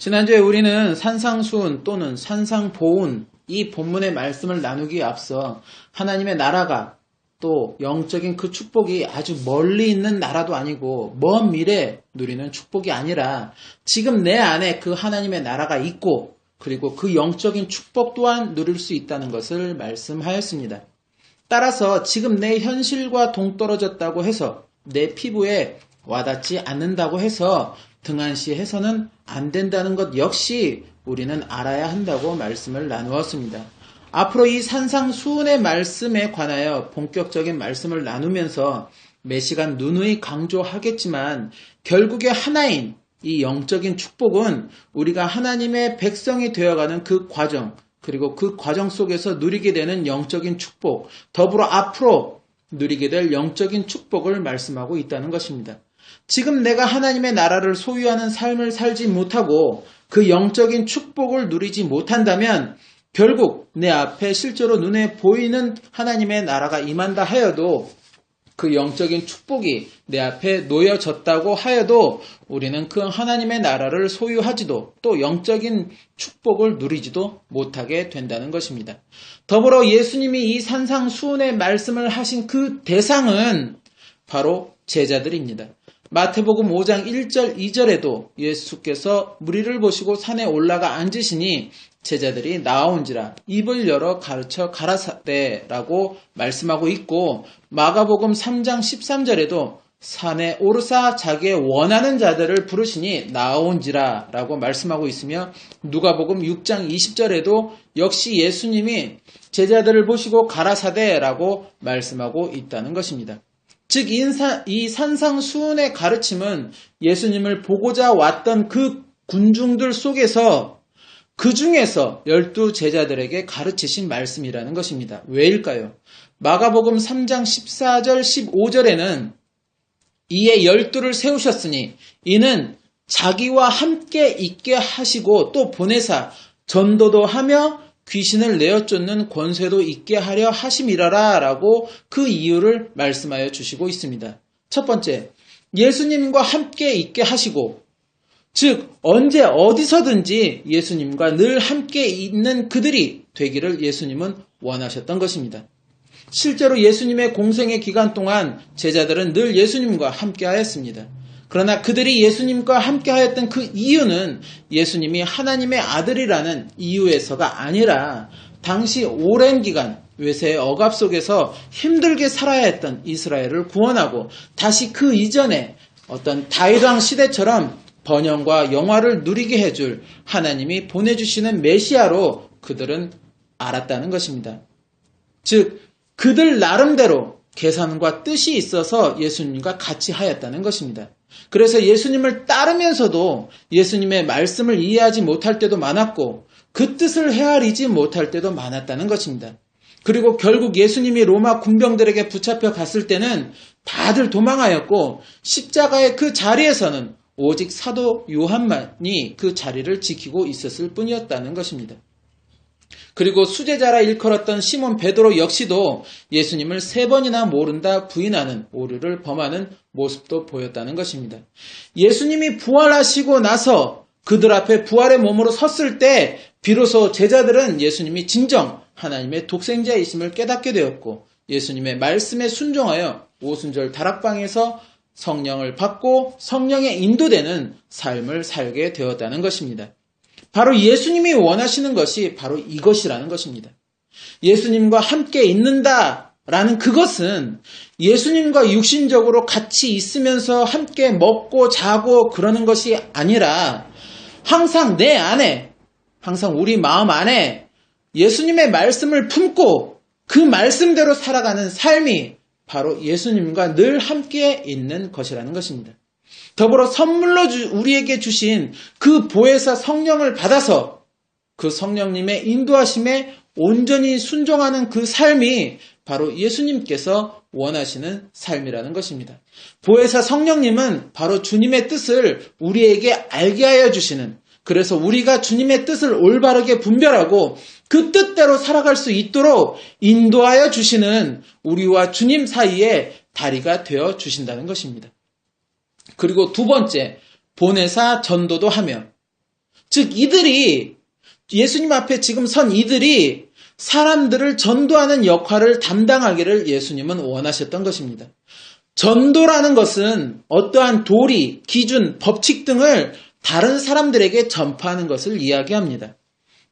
지난주에 우리는 산상수훈 또는 산상보훈 이 본문의 말씀을 나누기에 앞서 하나님의 나라가 또 영적인 그 축복이 아주 멀리 있는 나라도 아니고 먼 미래 누리는 축복이 아니라 지금 내 안에 그 하나님의 나라가 있고 그리고 그 영적인 축복 또한 누릴 수 있다는 것을 말씀하였습니다. 따라서 지금 내 현실과 동떨어졌다고 해서 내 피부에 와닿지 않는다고 해서 등한시해서는 안 된다는 것 역시 우리는 알아야 한다고 말씀을 나누었습니다. 앞으로 이 산상수훈의 말씀에 관하여 본격적인 말씀을 나누면서 매 시간 누누이 강조하겠지만 결국에 하나인 이 영적인 축복은 우리가 하나님의 백성이 되어가는 그 과정, 그리고 그 과정 속에서 누리게 되는 영적인 축복, 더불어 앞으로 누리게 될 영적인 축복을 말씀하고 있다는 것입니다. 지금 내가 하나님의 나라를 소유하는 삶을 살지 못하고 그 영적인 축복을 누리지 못한다면 결국 내 앞에 실제로 눈에 보이는 하나님의 나라가 임한다 하여도 그 영적인 축복이 내 앞에 놓여졌다고 하여도 우리는 그 하나님의 나라를 소유하지도 또 영적인 축복을 누리지도 못하게 된다는 것입니다. 더불어 예수님이 이 산상수훈의 말씀을 하신 그 대상은 바로 제자들입니다. 마태복음 5장 1절 2절에도 예수께서 무리를 보시고 산에 올라가 앉으시니 제자들이 나온지라 입을 열어 가르쳐 가라사대라고 말씀하고 있고 마가복음 3장 13절에도 산에 오르사 자기의 원하는 자들을 부르시니 나온지라 라고 말씀하고 있으며 누가복음 6장 20절에도 역시 예수님이 제자들을 보시고 가라사대 라고 말씀하고 있다는 것입니다. 즉, 이 산상수훈의 가르침은 예수님을 보고자 왔던 그 군중들 속에서 그 중에서 열두 제자들에게 가르치신 말씀이라는 것입니다. 왜일까요? 마가복음 3장 14절 15절에는 이에 열두를 세우셨으니 이는 자기와 함께 있게 하시고 또 보내사 전도도 하며 귀신을 내어 쫓는 권세도 있게 하려 하심이라라 라고 그 이유를 말씀하여 주시고 있습니다. 첫 번째, 예수님과 함께 있게 하시고, 즉, 언제 어디서든지 예수님과 늘 함께 있는 그들이 되기를 예수님은 원하셨던 것입니다. 실제로 예수님의 공생의 기간 동안 제자들은 늘 예수님과 함께 하였습니다. 그러나 그들이 예수님과 함께 하였던 그 이유는 예수님이 하나님의 아들이라는 이유에서가 아니라 당시 오랜 기간 외세의 억압 속에서 힘들게 살아야 했던 이스라엘을 구원하고 다시 그 이전에 어떤 다이왕 시대처럼 번영과 영화를 누리게 해줄 하나님이 보내주시는 메시아로 그들은 알았다는 것입니다. 즉, 그들 나름대로 계산과 뜻이 있어서 예수님과 같이 하였다는 것입니다. 그래서 예수님을 따르면서도 예수님의 말씀을 이해하지 못할 때도 많았고 그 뜻을 헤아리지 못할 때도 많았다는 것입니다. 그리고 결국 예수님이 로마 군병들에게 붙잡혀 갔을 때는 다들 도망하였고 십자가의 그 자리에서는 오직 사도 요한만이 그 자리를 지키고 있었을 뿐이었다는 것입니다. 그리고 수제자라 일컬었던 시몬 베드로 역시도 예수님을 세 번이나 모른다 부인하는 오류를 범하는 모습도 보였다는 것입니다. 예수님이 부활하시고 나서 그들 앞에 부활의 몸으로 섰을 때 비로소 제자들은 예수님이 진정 하나님의 독생자이심을 깨닫게 되었고 예수님의 말씀에 순종하여 오순절 다락방에서 성령을 받고 성령에 인도되는 삶을 살게 되었다는 것입니다. 바로 예수님이 원하시는 것이 바로 이것이라는 것입니다. 예수님과 함께 있는다 라는 그것은 예수님과 육신적으로 같이 있으면서 함께 먹고 자고 그러는 것이 아니라 항상 내 안에, 항상 우리 마음 안에 예수님의 말씀을 품고 그 말씀대로 살아가는 삶이 바로 예수님과 늘 함께 있는 것이라는 것입니다. 더불어 선물로 주, 우리에게 주신 그 보혜사 성령을 받아서 그 성령님의 인도하심에 온전히 순종하는 그 삶이 바로 예수님께서 원하시는 삶이라는 것입니다. 보혜사 성령님은 바로 주님의 뜻을 우리에게 알게 하여 주시는 그래서 우리가 주님의 뜻을 올바르게 분별하고 그 뜻대로 살아갈 수 있도록 인도하여 주시는 우리와 주님 사이에 다리가 되어 주신다는 것입니다. 그리고 두 번째, 보내사 전도도 하며 즉 이들이 예수님 앞에 지금 선 이들이 사람들을 전도하는 역할을 담당하기를 예수님은 원하셨던 것입니다. 전도라는 것은 어떠한 도리, 기준, 법칙 등을 다른 사람들에게 전파하는 것을 이야기합니다.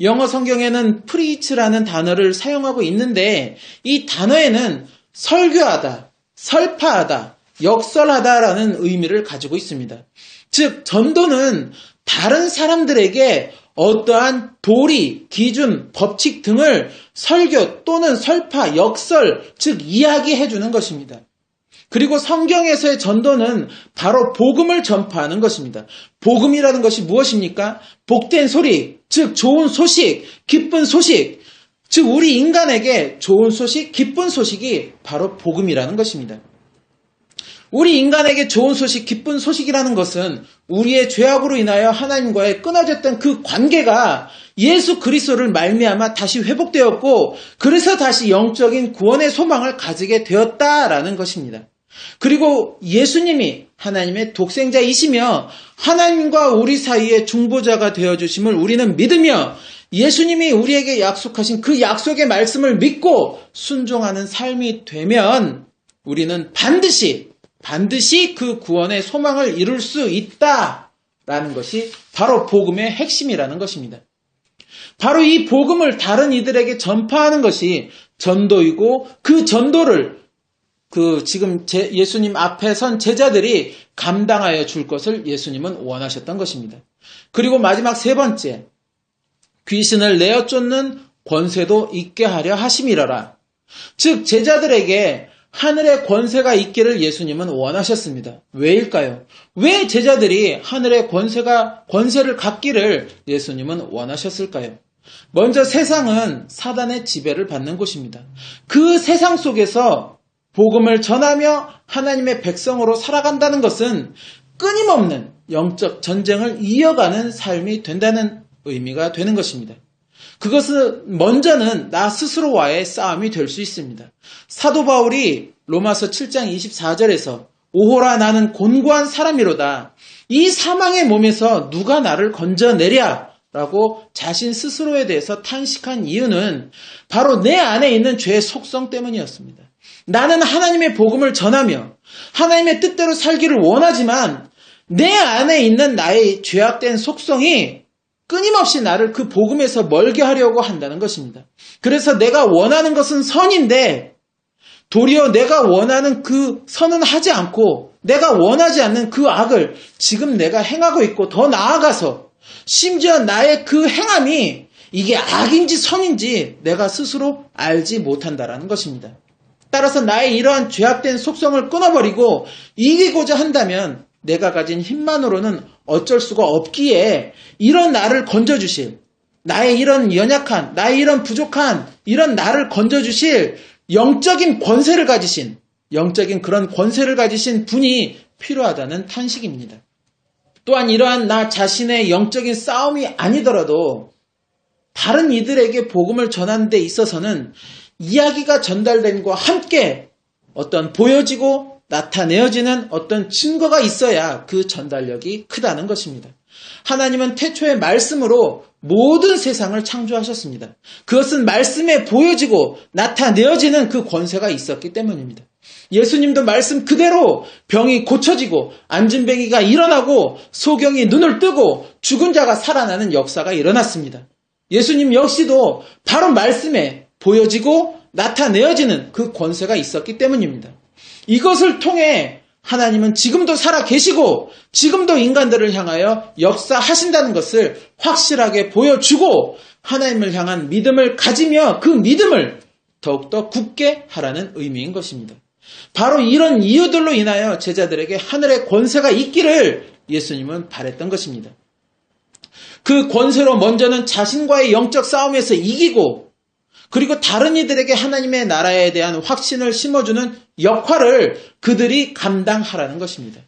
영어 성경에는 preach라는 단어를 사용하고 있는데 이 단어에는 설교하다, 설파하다, 역설하다라는 의미를 가지고 있습니다. 즉, 전도는 다른 사람들에게 어떠한 도리, 기준, 법칙 등을 설교 또는 설파, 역설, 즉 이야기해 주는 것입니다. 그리고 성경에서의 전도는 바로 복음을 전파하는 것입니다. 복음이라는 것이 무엇입니까? 복된 소리, 즉 좋은 소식, 기쁜 소식, 즉 우리 인간에게 좋은 소식, 기쁜 소식이 바로 복음이라는 것입니다. 우리 인간에게 좋은 소식, 기쁜 소식이라는 것은 우리의 죄악으로 인하여 하나님과의 끊어졌던 그 관계가 예수 그리스도를 말미암아 다시 회복되었고 그래서 다시 영적인 구원의 소망을 가지게 되었다라는 것입니다. 그리고 예수님이 하나님의 독생자이시며 하나님과 우리 사이의 중보자가 되어 주심을 우리는 믿으며 예수님이 우리에게 약속하신 그 약속의 말씀을 믿고 순종하는 삶이 되면 우리는 반드시 반드시 그 구원의 소망을 이룰 수 있다라는 것이 바로 복음의 핵심이라는 것입니다. 바로 이 복음을 다른 이들에게 전파하는 것이 전도이고 그 전도를 그 지금 예수님 앞에 선 제자들이 감당하여 줄 것을 예수님은 원하셨던 것입니다. 그리고 마지막 세 번째, 귀신을 내어 쫓는 권세도 있게 하려 하심이라라. 즉, 제자들에게 하늘의 권세가 있기를 예수님은 원하셨습니다. 왜일까요? 왜 제자들이 하늘의 권세가, 권세를 갖기를 예수님은 원하셨을까요? 먼저 세상은 사단의 지배를 받는 곳입니다. 그 세상 속에서 복음을 전하며 하나님의 백성으로 살아간다는 것은 끊임없는 영적 전쟁을 이어가는 삶이 된다는 의미가 되는 것입니다. 그것은 먼저는 나 스스로와의 싸움이 될 수 있습니다. 사도 바울이 로마서 7장 24절에서 오호라 나는 곤고한 사람이로다. 이 사망의 몸에서 누가 나를 건져내랴 라고 자신 스스로에 대해서 탄식한 이유는 바로 내 안에 있는 죄의 속성 때문이었습니다. 나는 하나님의 복음을 전하며 하나님의 뜻대로 살기를 원하지만 내 안에 있는 나의 죄악된 속성이 끊임없이 나를 그 복음에서 멀게 하려고 한다는 것입니다. 그래서 내가 원하는 것은 선인데 도리어 내가 원하는 그 선은 하지 않고 내가 원하지 않는 그 악을 지금 내가 행하고 있고 더 나아가서 심지어 나의 그 행함이 이게 악인지 선인지 내가 스스로 알지 못한다라는 것입니다. 따라서 나의 이러한 죄악된 속성을 끊어버리고 이기고자 한다면 내가 가진 힘만으로는 어쩔 수가 없기에 이런 나를 건져주실 나의 이런 연약한 나의 이런 부족한 이런 나를 건져주실 영적인 권세를 가지신 영적인 그런 권세를 가지신 분이 필요하다는 탄식입니다. 또한 이러한 나 자신의 영적인 싸움이 아니더라도 다른 이들에게 복음을 전하는 데 있어서는 이야기가 전달된과 함께 어떤 보여지고 나타내어지는 어떤 증거가 있어야 그 전달력이 크다는 것입니다. 하나님은 태초의 말씀으로 모든 세상을 창조하셨습니다. 그것은 말씀에 보여지고 나타내어지는 그 권세가 있었기 때문입니다. 예수님도 말씀 그대로 병이 고쳐지고 안진뱅이가 일어나고 소경이 눈을 뜨고 죽은 자가 살아나는 역사가 일어났습니다. 예수님 역시도 바로 말씀에 보여지고 나타내어지는 그 권세가 있었기 때문입니다. 이것을 통해 하나님은 지금도 살아 계시고 지금도 인간들을 향하여 역사하신다는 것을 확실하게 보여주고 하나님을 향한 믿음을 가지며 그 믿음을 더욱더 굳게 하라는 의미인 것입니다. 바로 이런 이유들로 인하여 제자들에게 하늘의 권세가 있기를 예수님은 바랬던 것입니다. 그 권세로 먼저는 자신과의 영적 싸움에서 이기고 그리고 다른 이들에게 하나님의 나라에 대한 확신을 심어주는 역할을 그들이 감당하라는 것입니다.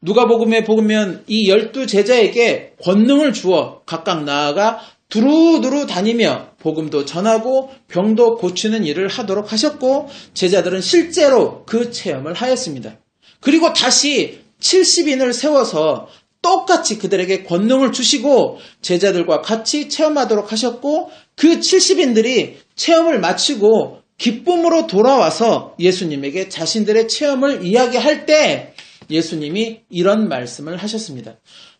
누가복음에 보면 이 열두 제자에게 권능을 주어 각각 나아가 두루두루 다니며 복음도 전하고 병도 고치는 일을 하도록 하셨고 제자들은 실제로 그 체험을 하였습니다. 그리고 다시 70인을 세워서 똑같이 그들에게 권능을 주시고 제자들과 같이 체험하도록 하셨고 그 70인들이 체험을 마치고 기쁨으로 돌아와서 예수님에게 자신들의 체험을 이야기할 때 예수님이 이런 말씀을 하셨습니다.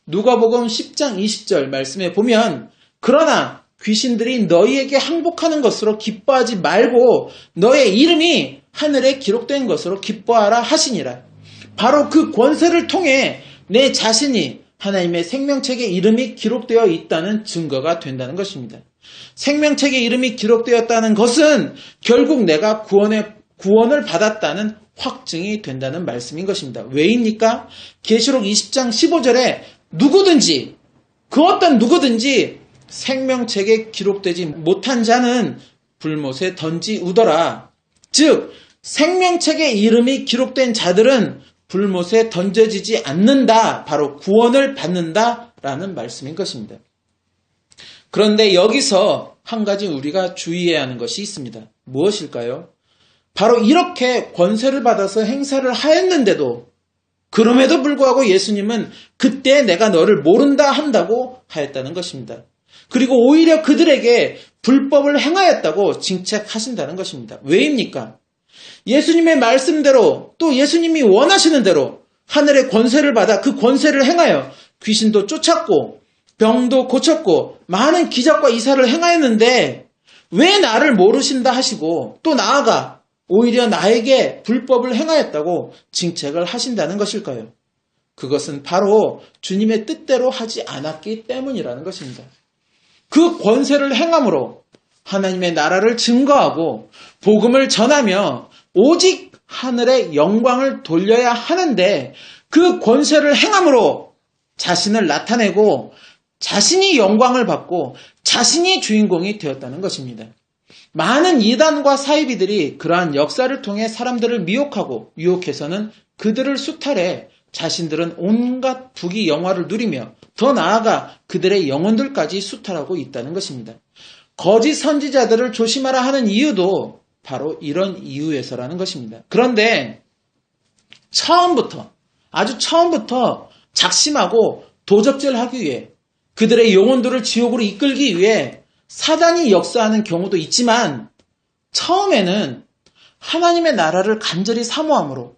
누가복음 10장 20절 말씀에 보면 그러나 귀신들이 너희에게 항복하는 것으로 기뻐하지 말고 너의 이름이 하늘에 기록된 것으로 기뻐하라 하시니라. 바로 그 권세를 통해 내 자신이 하나님의 생명책에 이름이 기록되어 있다는 증거가 된다는 것입니다. 생명책에 이름이 기록되었다는 것은 결국 내가 구원의 구원을 받았다는 확증이 된다는 말씀인 것입니다. 왜입니까? 계시록 20장 15절에 누구든지 그 어떤 누구든지 생명책에 기록되지 못한 자는 불못에 던지우더라. 즉 생명책에 이름이 기록된 자들은 불못에 던져지지 않는다. 바로 구원을 받는다라는 말씀인 것입니다. 그런데 여기서 한 가지 우리가 주의해야 하는 것이 있습니다. 무엇일까요? 바로 이렇게 권세를 받아서 행사를 하였는데도 그럼에도 불구하고 예수님은 그때 내가 너를 모른다 한다고 하였다는 것입니다. 그리고 오히려 그들에게 불법을 행하였다고 징책하신다는 것입니다. 왜입니까? 예수님의 말씀대로 또 예수님이 원하시는 대로 하늘의 권세를 받아 그 권세를 행하여 귀신도 쫓았고 병도 고쳤고 많은 기적과 이사를 행하였는데 왜 나를 모르신다 하시고 또 나아가 오히려 나에게 불법을 행하였다고 징책을 하신다는 것일까요? 그것은 바로 주님의 뜻대로 하지 않았기 때문이라는 것입니다. 그 권세를 행함으로 하나님의 나라를 증거하고 복음을 전하며 오직 하늘의 영광을 돌려야 하는데 그 권세를 행함으로 자신을 나타내고 자신이 영광을 받고 자신이 주인공이 되었다는 것입니다. 많은 이단과 사이비들이 그러한 역사를 통해 사람들을 미혹하고 유혹해서는 그들을 수탈해 자신들은 온갖 부귀 영화를 누리며 더 나아가 그들의 영혼들까지 수탈하고 있다는 것입니다. 거짓 선지자들을 조심하라 하는 이유도 바로 이런 이유에서라는 것입니다. 그런데 처음부터 아주 처음부터 작심하고 도적질하기 위해 그들의 영혼들을 지옥으로 이끌기 위해 사단이 역사하는 경우도 있지만 처음에는 하나님의 나라를 간절히 사모함으로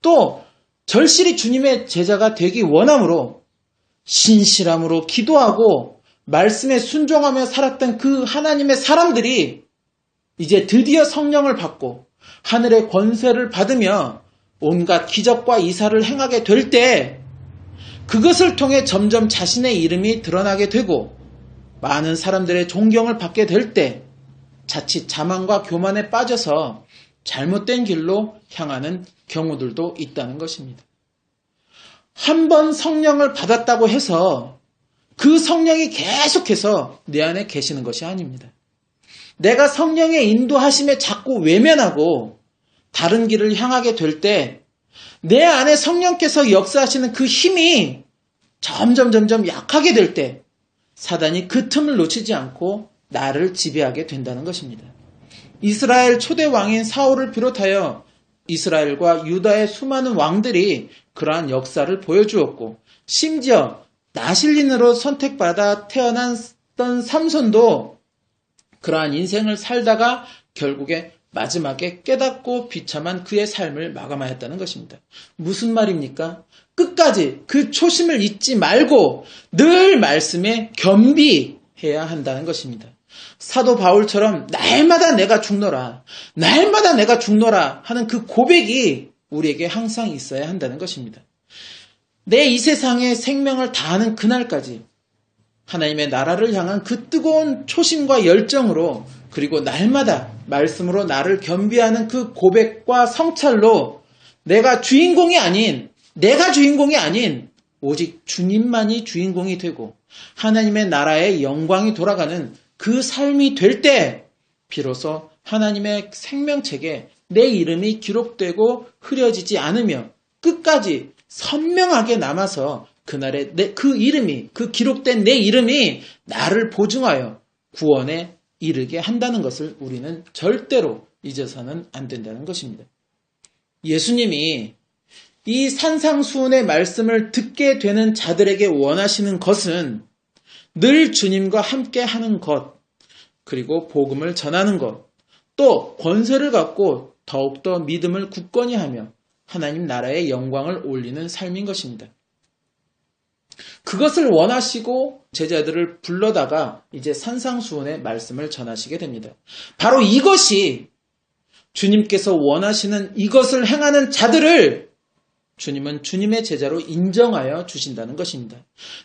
또 절실히 주님의 제자가 되기 원함으로 신실함으로 기도하고 말씀에 순종하며 살았던 그 하나님의 사람들이 이제 드디어 성령을 받고 하늘의 권세를 받으며 온갖 기적과 이사를 행하게 될 때 그것을 통해 점점 자신의 이름이 드러나게 되고 많은 사람들의 존경을 받게 될 때 자칫 자만과 교만에 빠져서 잘못된 길로 향하는 경우들도 있다는 것입니다. 한 번 성령을 받았다고 해서 그 성령이 계속해서 내 안에 계시는 것이 아닙니다. 내가 성령의 인도하심에 자꾸 외면하고 다른 길을 향하게 될 때 내 안에 성령께서 역사하시는 그 힘이 점점 점점 약하게 될 때 사단이 그 틈을 놓치지 않고 나를 지배하게 된다는 것입니다. 이스라엘 초대 왕인 사울을 비롯하여 이스라엘과 유다의 수많은 왕들이 그러한 역사를 보여주었고 심지어 나실린으로 선택받아 태어났던 삼손도 그러한 인생을 살다가 결국에 마지막에 깨닫고 비참한 그의 삶을 마감하였다는 것입니다. 무슨 말입니까? 끝까지 그 초심을 잊지 말고 늘 말씀에 겸비해야 한다는 것입니다. 사도 바울처럼 날마다 내가 죽노라, 날마다 내가 죽노라 하는 그 고백이 우리에게 항상 있어야 한다는 것입니다. 내 이 세상에 생명을 다하는 그날까지 하나님의 나라를 향한 그 뜨거운 초심과 열정으로 그리고 날마다 말씀으로 나를 겸비하는 그 고백과 성찰로 내가 주인공이 아닌 내가 주인공이 아닌 오직 주님만이 주인공이 되고 하나님의 나라의 영광이 돌아가는 그 삶이 될 때 비로소 하나님의 생명책에 내 이름이 기록되고 흐려지지 않으며 끝까지 선명하게 남아서 그날에 내, 그 이름이, 그 기록된 내 이름이 나를 보증하여 구원에 이르게 한다는 것을 우리는 절대로 잊어서는 안 된다는 것입니다. 예수님이 이 산상수훈의 말씀을 듣게 되는 자들에게 원하시는 것은 늘 주님과 함께 하는 것, 그리고 복음을 전하는 것, 또 권세를 갖고 더욱더 믿음을 굳건히 하며 하나님 나라의 영광을 올리는 삶인 것입니다. 그것을 원하시고 제자들을 불러다가 이제 산상수훈의 말씀을 전하시게 됩니다. 바로 이것이 주님께서 원하시는 이것을 행하는 자들을 주님은 주님의 제자로 인정하여 주신다는 것입니다.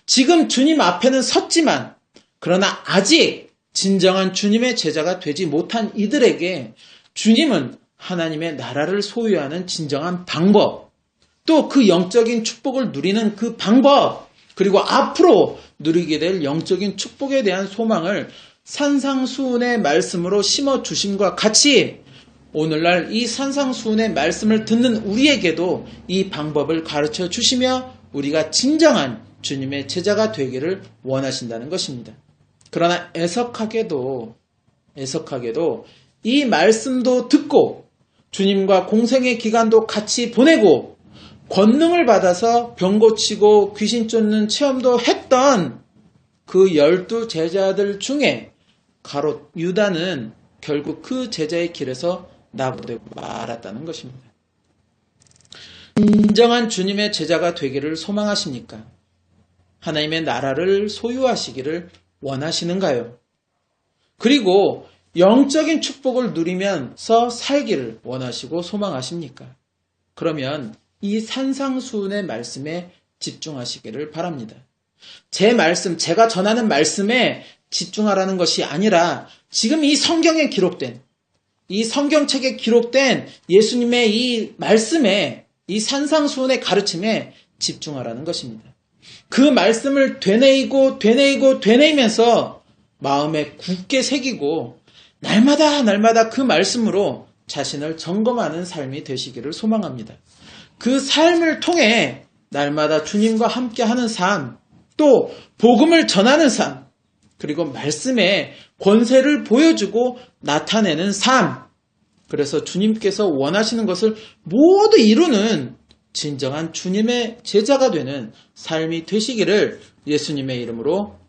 지금 주님 앞에는 섰지만 그러나 아직 진정한 주님의 제자가 되지 못한 이들에게 주님은 하나님의 나라를 소유하는 진정한 방법, 또 그 영적인 축복을 누리는 그 방법, 그리고 앞으로 누리게 될 영적인 축복에 대한 소망을 산상수훈의 말씀으로 심어 주심과 같이 오늘날 이 산상수훈의 말씀을 듣는 우리에게도 이 방법을 가르쳐 주시며 우리가 진정한 주님의 제자가 되기를 원하신다는 것입니다. 그러나 애석하게도 애석하게도 이 말씀도 듣고 주님과 공생의 기간도 같이 보내고 권능을 받아서 병 고치고 귀신 쫓는 체험도 했던 그 열두 제자들 중에 가롯 유다는 결국 그 제자의 길에서 나부되고 말았다는 것입니다. 진정한 주님의 제자가 되기를 소망하십니까? 하나님의 나라를 소유하시기를 원하시는가요? 그리고 영적인 축복을 누리면서 살기를 원하시고 소망하십니까? 그러면 이 산상수훈의 말씀에 집중하시기를 바랍니다. 제 말씀, 제가 전하는 말씀에 집중하라는 것이 아니라 지금 이 성경에 기록된 이 성경책에 기록된 예수님의 이 말씀에 이 산상수훈의 가르침에 집중하라는 것입니다. 그 말씀을 되뇌이고 되뇌이고 되뇌이면서 마음에 굳게 새기고 날마다 날마다 그 말씀으로 자신을 점검하는 삶이 되시기를 소망합니다. 그 삶을 통해 날마다 주님과 함께 하는 삶, 또 복음을 전하는 삶, 그리고 말씀의 권세를 보여주고 나타내는 삶. 그래서 주님께서 원하시는 것을 모두 이루는 진정한 주님의 제자가 되는 삶이 되시기를 예수님의 이름으로